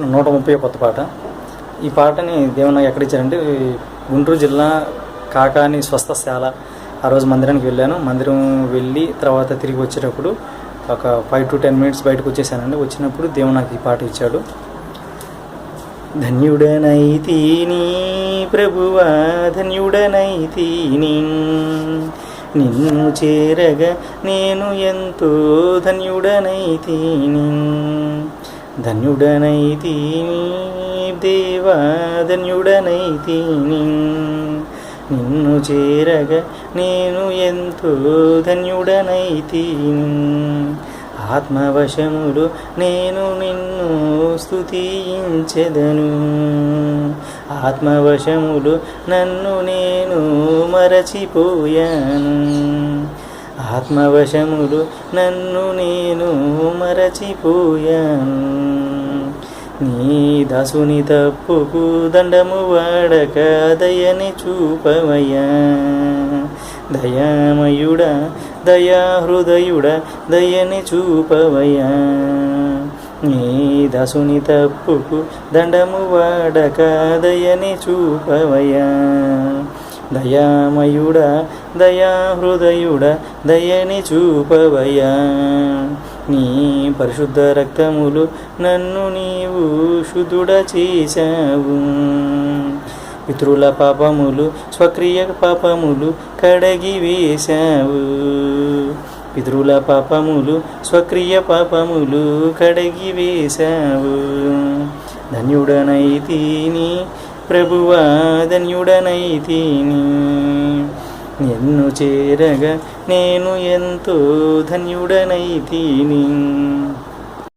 నూట ముప్పై కొత్త పాట. ఈ పాటని దేవుని నాకు ఎక్కడ ఇచ్చారంటే గుంటూరు జిల్లా కాకాని స్వస్థశాల ఆ రోజు మందిరానికి వెళ్ళాను. మందిరం వెళ్ళి తర్వాత తిరిగి వచ్చేటప్పుడు ఒక ఫైవ్ టు టెన్ మినిట్స్ బయటకు వచ్చేసానండి. వచ్చినప్పుడు దేవుడు నాకు ఈ పాట ఇచ్చాడు. ధన్యుడనైతీని ప్రభువా ధన్యుడనైతీని నిన్ను చేరగా నేను ఎంతో ధన్యుడనైతీని ధన్యుడనైతీని దేవా ధన్యుడనైతీని నిన్ను చేరగ నేను ఎంతో ధన్యుడనైతీని ఆత్మవశములు నేను నిన్ను స్థుతించెదను ఆత్మవశములు నన్ను నేను మరచిపోయాను. ఆత్మవశములు నన్ను నేను మరచిపోయాను. నీ దాసుని తప్పుకు దండము వాడక దయని చూపవయ్యా. దయామయుడా దయా హృదయుడా దయని చూపవయ్యా. నీ దాసుని తప్పుకు దండము వాడక దయని చూపవయ్యా. దయామయుడా దయా హృదయుడా దయని చూపవయ్యా. నీ పరిశుద్ధ రక్తములు నన్ను నీవు శుద్ధుడ చేశావు. పితృల పాపములు స్వక్రియ పాపములు కడగి వేశావు. పితృల పాపములు స్వక్రియ పాపములు కడగి వేశావు. ధన్యుడనైతీని ప్రభువా ధన్యుడనైతీని. నిన్ను చేరగా నేను ఎంతో ధన్యుడనైతీని